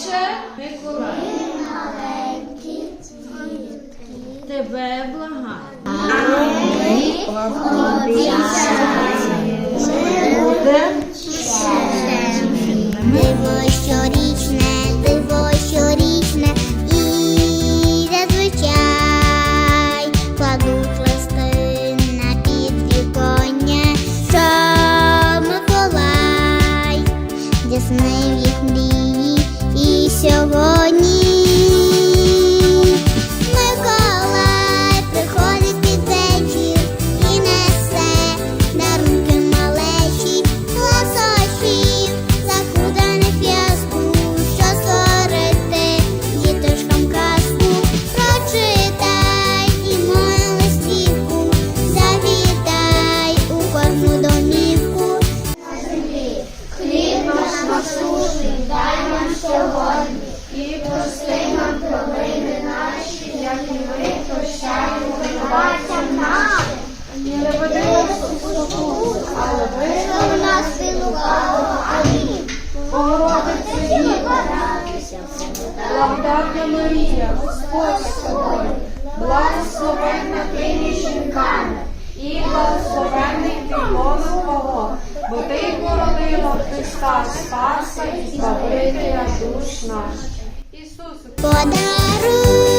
Отче, Миколай, маленькі дітки, тебе благаємо. Ясний їх мрій. Але визволи нас від лукавого. Амінь. Богородице Діва, радуйся, благодатна Марія, Господь з тобою, благословенна ти між жінками, і благословенний плод Твого, бо ти породила Христа Спаса і Збавителя душ наших. Ісусу, Подаруй